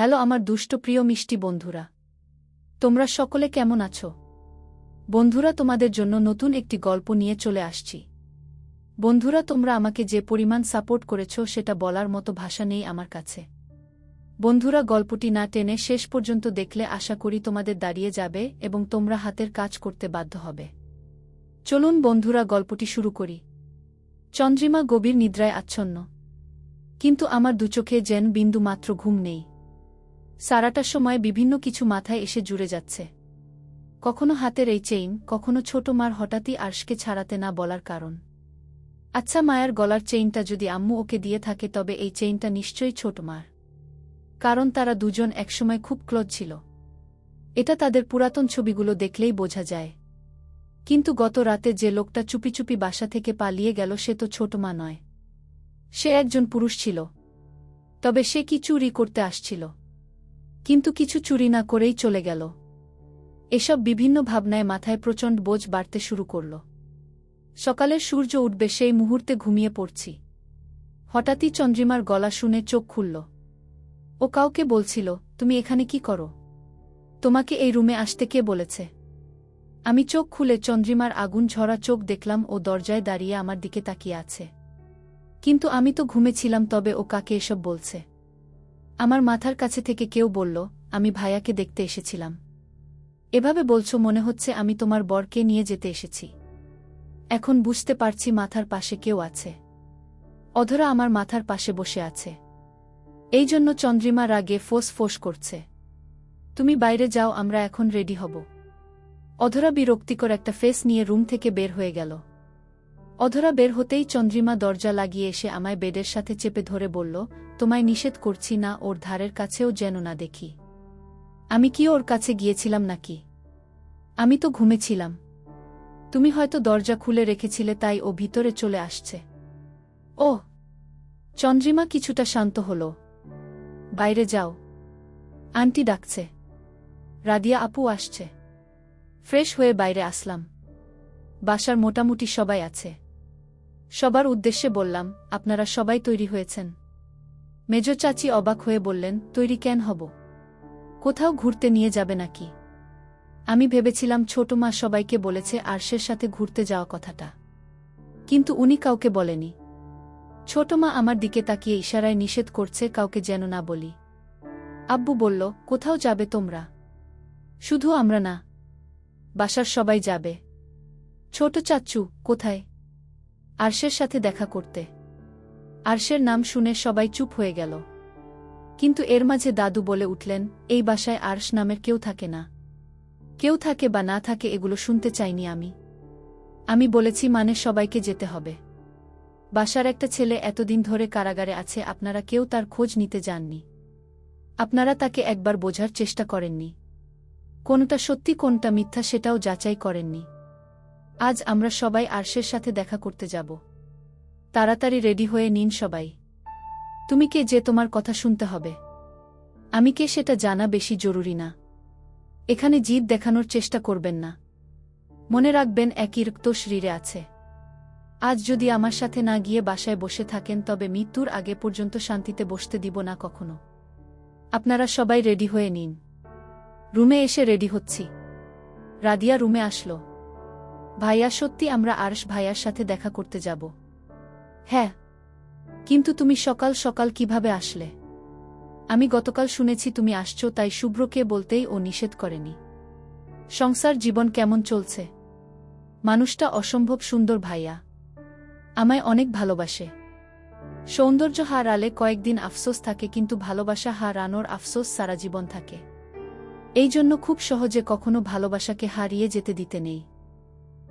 Hello আমার দুষ্ট প্রিয় মিষ্টি বন্ধুরা। তোমরা সকলে কেমন আছো? বন্ধুরা, তোমাদের জন্য নতুন একটি গল্প নিয়ে চলে আসছি। বন্ধুরা, তোমরা আমাকে যে পরিমাণ সাপোর্ট করেছ সেটা বলার মতো ভাষা নেই আমার কাছে। বন্ধুরা, গল্পটি না টেনে শেষ পর্যন্ত দেখলে আশা করি তোমাদের দাঁড়িয়ে যাবে এবং তোমরা হাতের কাজ করতে বাধ্য হবে। চলুন বন্ধুরা, গল্পটি শুরু করি। চন্দ্রিমা গভীর নিদ্রায় আচ্ছন্ন। কিন্তু আমার দুচোখে যেন বিন্দু মাত্র ঘুম নেই। সারাটার সময় বিভিন্ন কিছু মাথায় এসে জুড়ে যাচ্ছে। কখনো হাতের এই চেইন, কখনো ছোট মার হঠাৎই আর্শকে ছাড়াতে না বলার কারণ। আচ্ছা মায়ার গলার চেইনটা যদি আম্মু ওকে দিয়ে থাকে, তবে এই চেইনটা নিশ্চয়ই ছোট মার। কারণ তারা দুজন একসময় খুব ক্লোজ ছিল। এটা তাদের পুরাতন ছবিগুলো দেখলেই বোঝা যায়। কিন্তু গত রাতে যে লোকটা চুপি চুপি বাসা থেকে পালিয়ে গেল, সে তো ছোট মা নয়। সে একজন পুরুষ ছিল। তবে সে কি চুরি করতে আসছিল? কিন্তু কিছু চুরি না করেই চলে গেল। এসব বিভিন্ন ভাবনায় মাথায় প্রচণ্ড বোঝ বাড়তে শুরু করল। সকালের সূর্য উঠবে সেই মুহূর্তে ঘুমিয়ে পড়ছি। হঠাৎই চন্দ্রিমার গলা শুনে চোখ খুলল। ও কাউকে বলছিল, তুমি এখানে কি করো? তোমাকে এই রুমে আসতে কে বলেছে? আমি চোখ খুলে চন্দ্রিমার আগুন ঝরা চোখ দেখলাম ও দরজায় দাঁড়িয়ে আমার দিকে তাকিয়ে আছে। কিন্তু আমি তো ঘুমেছিলাম তবে ও কাকে এসব বলছে? আমার মাথার কাছে থেকে কেউ বলল, আমি ভাইয়াকে দেখতে এসেছিলাম। এভাবে বলছো মনে হচ্ছে আমি তোমার বরকে নিয়ে যেতে এসেছি। এখন বুঝতে পারছি মাথার পাশে কেউ আছে। অধরা আমার মাথার পাশে বসে আছে। এই জন্য চন্দ্রিমা রাগে ফোস ফোস করছে। তুমি বাইরে যাও, আমরা এখন রেডি হব। অধরা বিরক্তিকর একটা ফেস নিয়ে রুম থেকে বের হয়ে গেল। অধরা বের হতেই চন্দ্রিমা দরজা লাগিয়ে এসে আমায় বেডের সাথে চেপে ধরে বলল, তোমায় নিষেধ করছি না, ওর ধারের কাছেও যেন না দেখি। আমি কি ওর কাছে গিয়েছিলাম নাকি? আমি তো ঘুমেছিলাম। তুমি হয়তো দরজা খুলে রেখেছিলে, তাই ও ভিতরে চলে আসছে। ও চন্দ্রিমা কিছুটা শান্ত হল। বাইরে যাও। আন্টি ডাকছে। রাদিয়া আপু আসছে। ফ্রেশ হয়ে বাইরে আসলাম। বাসার মোটামুটি সবাই আছে। সবার উদ্দেশ্যে বললাম, আপনারা সবাই তৈরি হয়েছেন। মেজ চাচি অবাক হয়ে বললেন, তৈরি কেন হব? কোথাও ঘুরতে নিয়ে যাবে নাকি? আমি ভেবেছিলাম ছোট মা সবাইকে বলেছে আরশের সাথে ঘুরতে যাওয়া কথাটা। কিন্তু উনি কাউকে বলেনি। ছোট মা আমার দিকে তাকিয়ে ইশারায় নিষেধ করছে কাউকে যেন না বলি। আব্বু বলল, কোথাও যাবে তোমরা? শুধু আমরা না। বাসার সবাই যাবে। ছোট চাচ্চু কোথায়? আরশের সাথে দেখা করতে। আরশের নাম শুনে সবাই চুপ হয়ে গেল। কিন্তু এর মাঝে দাদু বলে উঠলেন, এই বাসায় আরশ নামের কেউ থাকে না। কেউ থাকে বা না থাকে এগুলো শুনতে চাইনি আমি। আমি বলেছি মানে সবাইকে যেতে হবে। বাসার একটা ছেলে এতদিন ধরে কারাগারে আছে, আপনারা কেউ তার খোঁজ নিতে যাননি। আপনারা তাকে একবার বোঝার চেষ্টা করেননি। কোনটা সত্যি, কোনটা মিথ্যা সেটাও যাচাই করেননি। আজ আমরা সবাই আরশের সাথে দেখা করতে যাব। তাড়াতাড়ি রেডি হয়ে নিন সবাই। তুমি কে যে তোমার কথা শুনতে হবে? আমি কে সেটা জানা বেশি জরুরি না। এখানে জিদ দেখানোর চেষ্টা করবেন না। মনে রাখবেন একই রক্ত শরীরে আছে। আজ যদি আমার সাথে না গিয়ে বাসায় বসে থাকেন, তবে মৃত্যুর আগে পর্যন্ত শান্তিতে বসতে দিব না কখনো। আপনারা সবাই রেডি হয়ে নিন। রুমে এসে রেডি হচ্ছি। রাদিয়া রুমে আসলো। ভাইয়া, সত্যি আমরা আরশ ভাইয়ার সাথে দেখা করতে যাব। হ্যাঁ কিন্তু তুমি সকাল সকাল কীভাবে আসলে? আমি গতকাল শুনেছি তুমি আসছো, তাই শুভ্রকে বলতেই ও নিষেধ করেনি। সংসার জীবন কেমন চলছে? মানুষটা অসম্ভব সুন্দর ভাইয়া। আমায় অনেক ভালোবাসে। সৌন্দর্য হারালে কয়েকদিন আফসোস থাকে, কিন্তু ভালোবাসা হারানোর আফসোস সারা জীবন থাকে। এই জন্য খুব সহজে কখনো ভালোবাসাকে হারিয়ে যেতে দিতে নেই।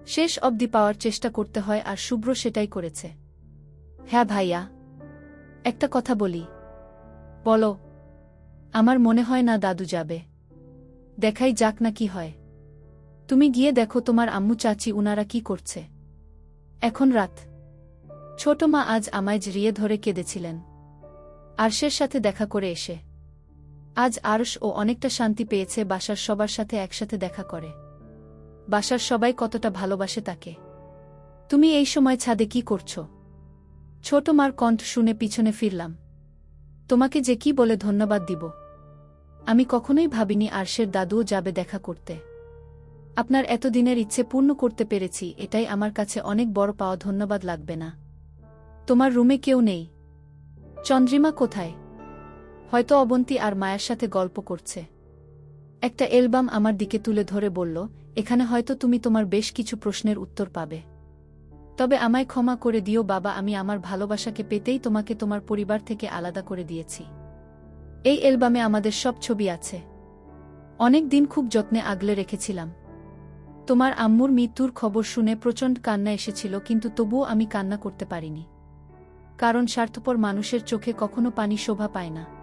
শেষ অবধি পাওয়ার চেষ্টা করতে হয় আর শুভ্র সেটাই করেছে। হ্যাঁ ভাইয়া, একটা কথা বলি। বলো, আমার মনে হয় না দাদু যাবে। দেখাই যাক না কি হয়। তুমি গিয়ে দেখো তোমার আম্মু চাচি উনারা কি করছে। এখন রাত। ছোট মা আজ আমায় জড়িয়ে ধরে কেঁদেছিলেন। আরশের সাথে দেখা করে এসে। আজ আরশ ও অনেকটা শান্তি পেয়েছে বাসার সবার সাথে একসাথে দেখা করে। বাসার সবাই কতটা ভালোবাসে তাকে। তুমি এই সময় ছাদে কি করছ? ছোট মার কণ্ঠ শুনে পিছনে ফিরলাম। তোমাকে যে কি বলে ধন্যবাদ দিব। আমি কখনোই ভাবিনি আরশের দাদুও যাবে দেখা করতে। আপনার এতদিনের ইচ্ছে পূর্ণ করতে পেরেছি, এটাই আমার কাছে অনেক বড় পাওয়া ধন্যবাদ লাগবে না। তোমার রুমে কেউ নেই। চন্দ্রিমা কোথায়? হয়তো অবন্তী আর মায়ের সাথে গল্প করছে। একটা এলবাম আমার দিকে তুলে ধরে বলল, এখানে হয়তো তুমি তোমার বেশ কিছু প্রশ্নের উত্তর পাবে। তবে আমায় ক্ষমা করে দিও বাবা, আমি আমার ভালোবাসাকে পেতেই তোমাকে তোমার পরিবার থেকে আলাদা করে দিয়েছি। এই অ্যালবামে আমাদের সব ছবি আছে। অনেক দিন খুব যত্নে আগলে রেখেছিলাম। তোমার আম্মুর মৃত্যুর খবর শুনে প্রচণ্ড কান্না এসেছিল, কিন্তু তবুও আমি কান্না করতে পারিনি। কারণ স্বার্থপর মানুষের চোখে কখনো পানি শোভা পায় না।